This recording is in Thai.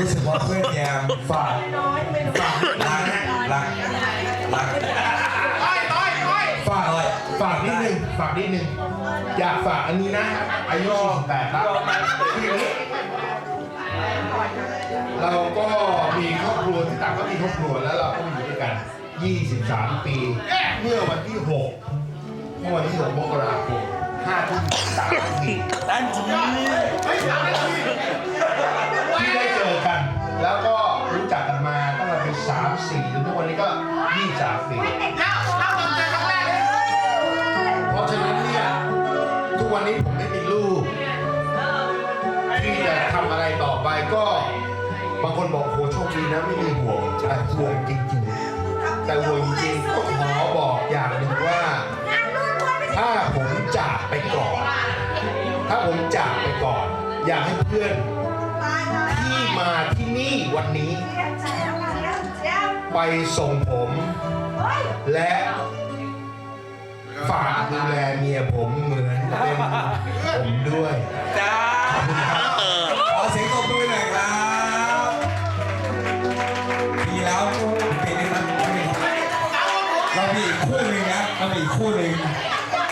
รู้สึกว่าเพื่อนแยมฝากฝากรักรักรักฝากฝากนิดนึงฝากนิดนึงอยากฝากอันนี้นะอายุ48แล้วคืออย่างนี้เราก็มีครอบครัวที่ต่างก็มีครอบครัวแล้วเราก็อยู่ด้วยกัน 23 ปี เมื่อวันที่6เมื่อวันที่6มกราคม5ทุ่ม3นาทีตั้นจีที่ เป็น3 4จนทุกวันนี้ก็23ปีเพราะฉะนั้นเนี่ยทุกวันนี้ผมไม่มีลูก ที่จะทำอะไรต่อไปก็ บางคนบอกโหโชคดีนะไม่มีห่วงแต่ห่วงจริงๆแต่ห่วงจริงๆก็ขอบอกอย่างหนึ่งว่า ถ้าผมจากไปก่อน ถ้าผมจากไปก่อน อยากให้เพื่อนที่มาที่ ไปส่งผม และฝากดูแลเมียผมเหมือนเป็นผมด้วยจ้าขอเสียงตบมือหน่อยครับปีแล้วปีนี้นะเรามีอีกคู่หนึ่งนะเรามีอีกคู่หนึ่ง